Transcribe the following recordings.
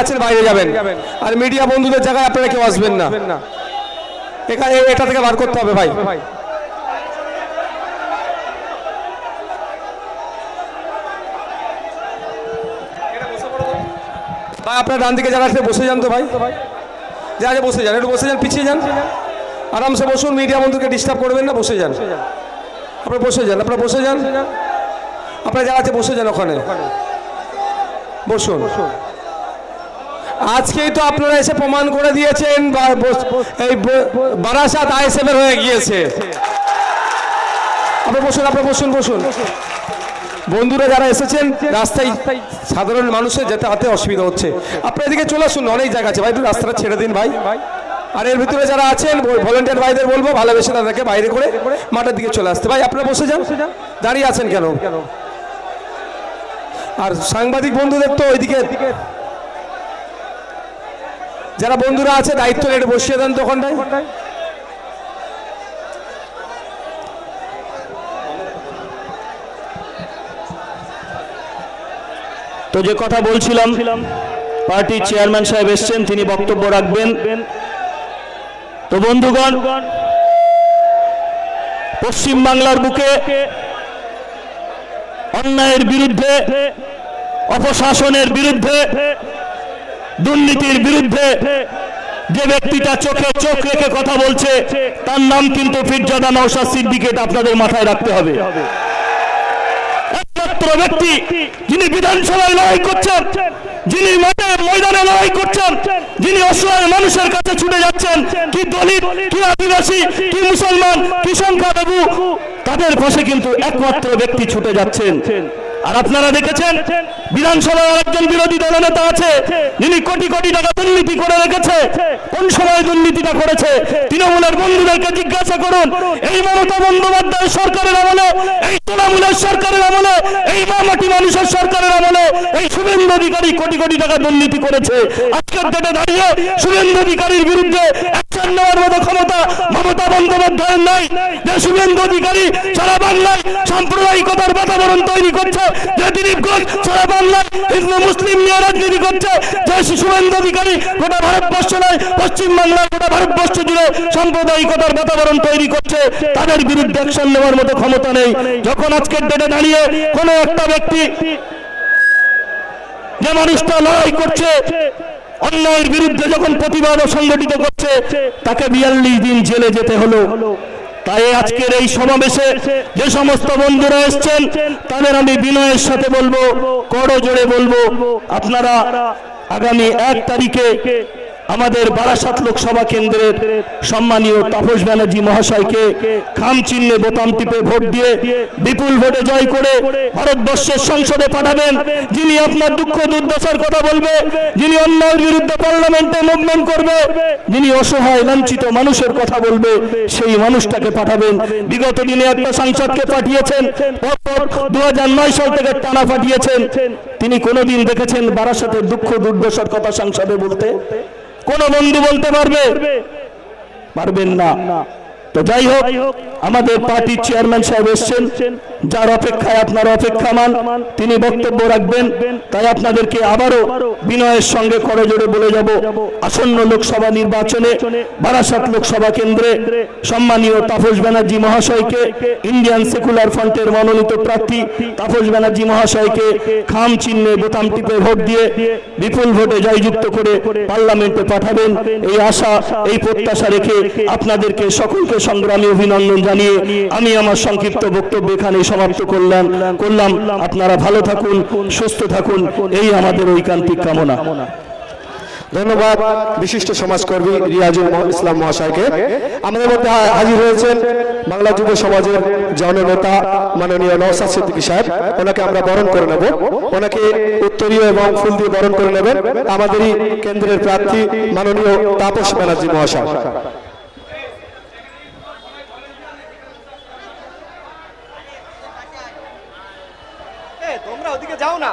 আছেন বাইরে যাবেন। আর মিডিয়া বন্ধুদের জায়গায় আপনারা কেউ আসবেন না। এখানে এটা থেকে বার করতে হবে ভাই। ভাই। আপনার ডান দিকে যারা আছে বসে যান তো ভাই। যা আছে বসে যান। একটু বসে যান পিছিয়ে যান। আরামসে বসুন মিডিয়া বন্ধুকে ডিস্টার্ব করবেন না বসে যান। আপনারা বসে যান আপনারা বসে যান। আপনারা যারা আছে বসে যান ওখানে। বসুন। আজকেই তো আপনারা এসে প্রমাণ করে দিয়েছেন এই বারাসাত আইএসএফ এর হয়ে গিয়েছে। আপনি বসুন আপনি বসুন বসুন। বন্ধুরা যারা এসেছেন, রাস্তায় সাধারণ মানুষের যেতে হাতে অসুবিধা হচ্ছে। আপনি এদিকে চলে আসুন, অনেক জায়গা আছে। ভাই রাস্তাটা ছেড়ে দিন, ভাই। আর এর ভিতরে যারা আছেন ভলেন্টিয়ার ভাইদের বলব, ভালোবেসে তাদেরকে বাইরে করে মাঠের দিকে চলে আসতে। ভাই, আপনারা বসে যান। দাঁড়িয়ে আছেন কেন? আর সাংবাদিক বন্ধুদের তো ওইদিকে যারা বন্ধুরা আছে, দায়িত্ব একটু বসিয়ে দেন দোকানটায়। তো যে কথা বলছিলাম পার্টির চেয়ারম্যান সাহেব এসছেন, তিনি বক্তব্য রাখবেন। তো বন্ধুগণ, পশ্চিম বাংলার বুকে অন্যায়ের বিরুদ্ধে, অপশাসনের বিরুদ্ধে দুর্নীতির বিরুদ্ধে যে ব্যক্তিটা চোখে চোখ রেখে কথা বলছে, তার নাম কিন্তু ফিরজাদা নৌসাদ সিদ্দিকেট আপনাদের মাথায় রাখতে হবে। একমাত্র ব্যক্তি যিনি বিধানসভায় লড়াই করছেন, যিনি মাঠে ময়দানে লড়াই করছেন, যিনি অসহায় মানুষের কাছে ছুটে যাচ্ছেন, কি দলিত, কি আদিবাসী, কি মুসলমান, কি সংখ্যালঘু তাদের পাশে কিন্তু একমাত্র ব্যক্তি ছুটে যাচ্ছেন। আর আপনারা দেখেছেন, বিধানসভায় একজন বিরোধী দলনেতা আছে, যিনি কোটি কোটি টাকা দুর্নীতি করে রেখেছে। কোন সময় দুর্নীতিটা করেছে? তৃণমূলের বন্ধুদেরকে জিজ্ঞাসা করুন। এই মমতা বন্দ্যোপাধ্যায় সরকারের আমলে, এই তৃণমূলের সরকারের আমলে, এই মামাটি মানুষের সরকারের আমলে, এই শুভেন্দু অধিকারী কোটি কোটি টাকা দুর্নীতি করেছে। আজকের ডেটে দাঁড়িয়ে শুভেন্দু অধিকারীর বিরুদ্ধে অ্যাকশন নেওয়ার মতো ক্ষমতা মমতা বন্দ্যোপাধ্যায়ের নাই যে শুভেন্দু অধিকারী সারা বাংলায় সাম্প্রদায়িকতার বাতাবরণ তৈরি করছে যে দিলীপ ঘোষ সারা বাংলায় হিন্দু, মুসলিম নিয়ে রাজনীতি করছে যে শুভেন্দু অধিকারী গোটা ভারতবর্ষ নয়, পশ্চিম বাংলার গোটা ভারতবর্ষ জুড়ে সাম্প্রদায়িকতার বাতাবরণ তৈরি করছে, তাদের বিরুদ্ধে অ্যাকশন নেওয়ার মতো ক্ষমতা নেই। যখন আজকের ডেটে দাঁড়িয়ে কোনো একটা ব্যক্তি যে মানুষটা লড়াই করছে অন্যায়ের বিরুদ্ধে যখন প্রতিবাদ সংগঠিত করছে, তাকে বিয়াল্লিশ দিন জেলে যেতে হলো। তাই আজকের এই সমাবেশে যে সমস্ত বন্ধুরা এসছেন, তাদের আমি বিনয়ের সাথে বলব করো জোরে বলব, আপনারা আগামী এক তারিখে আমাদের বারাসাত লোকসভা কেন্দ্রের সম্মানীয় তাপস ব্যানার্জি মহাশয়কে খাম চিহ্নে বোতাম টিপে ভোট দিয়ে বিপুল ভোটে জয় করে ভারতবর্ষের সংসদে পাঠাবেন। যিনি আপনার দুঃখ দুর্দশার কথা বলবে, যিনি অন্যায়ের বিরুদ্ধে পার্লামেন্টে মুভমেন্ট করবে, যিনি অসহায় লাঞ্ছিত মানুষের কথা বলবে, সেই মানুষটাকে পাঠাবেন। বিগত দিনে একটা সাংসদকে পাঠিয়েছেন দু হাজার নয় সাল থেকে টানা পাঠিয়েছেন। তিনি কোনোদিন দেখেছেন বারাসাতের দুঃখ দুর্দশার কথা সংসদে বলতে? কোন বন্ধু বলতে পারবে? পারবেন না। তো যাই হোক আমাদের পার্টির চেয়ারম্যান সাহেব এসছেন। যার অপেক্ষায় আপনারা অপেক্ষামান, তিনি বক্তব্য রাখবেন। তাই আপনাদেরকে আবারও বিনয়ের সঙ্গে করজোড়ে বলে যাব। আসন্ন লোকসভা নির্বাচনে, বারাসাত লোকসভা কেন্দ্রে সম্মানীয় তাপস ব্যানার্জি মহাশয়কে, ইন্ডিয়ান সেকুলার ফ্রন্টের মনোনীত প্রার্থী তাপস ব্যানার্জি মহাশয়কে খাম চিহ্নে বোতাম টিপে ভোট দিয়ে বিপুল ভোটে জয়যুক্ত করে পার্লামেন্টে পাঠাবেন। এই আশা, এই প্রত্যাশা রেখে আপনাদেরকে সকলকে সংগ্রামী অভিনন্দন জানিয়ে আমি আমার সংক্ষিপ্ত বক্তব্য এখানে সমাপ্ত করলাম। করলাম। আপনারা ভালো থাকুন, সুস্থ থাকুন। এই আমাদের ঐকান্তিক কামনা। ধন্যবাদ বিশিষ্ট সমাজকর্মী রিয়াজুল ইসলাম মহাশয়কে। আমাদের মধ্যে হাজির হয়েছেন বাংলা যুব সমাজের জননেতা মাননীয় নওসাদ সিদ্দিকী সাহেব। ওনাকে আমরা বরণ করে নেব। ওনাকে উত্তরীয় এবং ফুল দিয়ে বরণ করে নেবেন। আমাদেরই কেন্দ্রের প্রার্থী মাননীয় তাপস ব্যানার্জি মহাশয় এ, তোমরা ওদিকে যাও না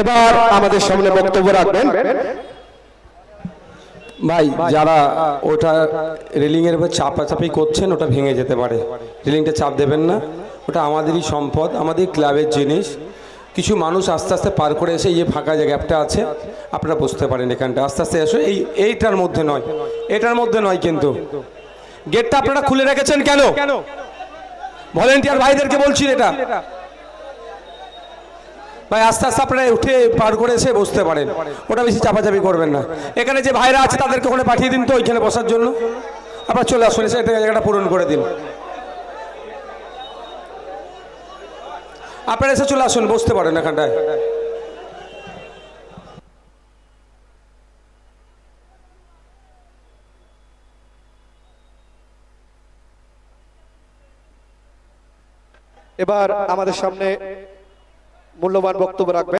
এবার আমাদের সামনে বক্তব্য রাখবেন। ভাই যারা ওটা রেলিং এর উপর চাপাচাপি করছেন ওটা ভেঙে যেতে পারে। রেলিংটা চাপ দেবেন না। ওটা আমাদেরই সম্পদ আমাদের ক্লাবের জিনিস। কিছু মানুষ আস্তে আস্তে পার করে এসে এই যে ফাঁকা যে গ্যাপটা আছে আপনারা বুঝতে পারেন এখানটা। আস্তে আস্তে এসে এই এইটার মধ্যে নয়। এটার মধ্যে নয় কিন্তু। গেটটা আপনারা খুলে রেখেছেন কেন? ভলেন্টিয়ার ভাইদেরকে বলছি এটা। ভাই, আস্তে আস্তে আপনারা উঠে পার করে এসে বসতে পারেন। ওটা বেশি চাপাচাপি করবেন না। এখানে যে ভাইরা আছে, তাদেরকে ওখানে পাঠিয়ে দিন তো, ওইখানে বসার জন্য। আপনারা চলে আসুন, এসে এটা জায়গাটা পূরণ করে দিন। আপনারা এসে চলে আসুন, বসতে পারেন এখানটায়। এবার আমাদের সামনে মূল্যবান বক্তব্য রাখবেন।